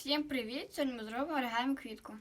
Всім привіт! Сьогодні ми зробимо оригамі квітку.